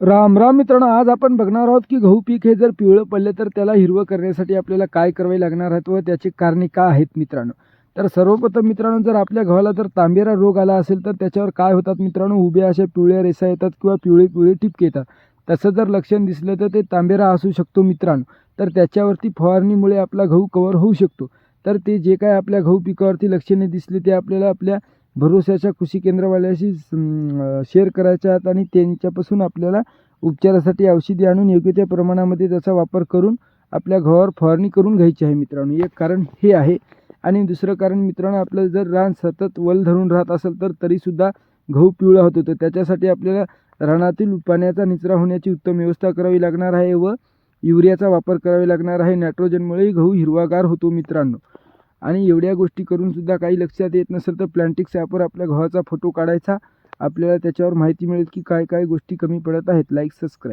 राम राम मित्रांनो आज आपण बघणार आहोत की गहू पीक हे जर पिवळं पडले तर त्याला हिरवं करण्यासाठी आपल्याला काय करावे लागणार आहेत व त्याची कारणे का आहेत मित्रांनो? तर सर्वप्रथम मित्रांनो जर आपल्या गव्हाला जर तांबेरा रोग आला असेल तर त्याच्यावर काय होतात मित्रांनो? उभ्या अशा पिवळ्या रेसा येतात किंवा पिवळे पिवळे टिपके येतात. तसं जर लक्षण दिसलं तर ते तांबेरा असू शकतो मित्रांनो. तर त्याच्यावरती फवारणीमुळे आपला गहू कवर होऊ शकतो. तर ते जे काय आपल्या गहू पिकावरती लक्षणे दिसली ते आपल्याला आपल्या भरोश्याच्या कृषी केंद्रवाल्याशी शेअर करायच्या आहेत आणि त्यांच्यापासून आपल्याला उपचारासाठी औषधी आणून योग्य त्या प्रमाणामध्ये त्याचा वापर करून आपल्या गव्हावर फवारणी करून घ्यायची आहे मित्रांनो. एक कारण हे आहे. आणि दुसरं कारण मित्रांनो आपलं जर रान सतत वल धरून राहत असेल तर तरीसुद्धा गहू पिवळा होतो. तर त्याच्यासाठी आपल्याला रानातील पाण्याचा निचरा होण्याची उत्तम व्यवस्था करावी लागणार आहे व युरियाचा वापर करावा लागणार आहे. नायट्रोजनमुळेही गहू हिरवागार होतो मित्रांनो. आणि एवढ्या गोष्टी करूनसुद्धा काही लक्षात येत नसेल तर प्लॅन्टिक्स ॲपवर आपल्या गव्हाचा फोटो काढायचा. आपल्याला त्याच्यावर माहिती मिळेल की काय काय गोष्टी कमी पडत आहेत. Like subscribe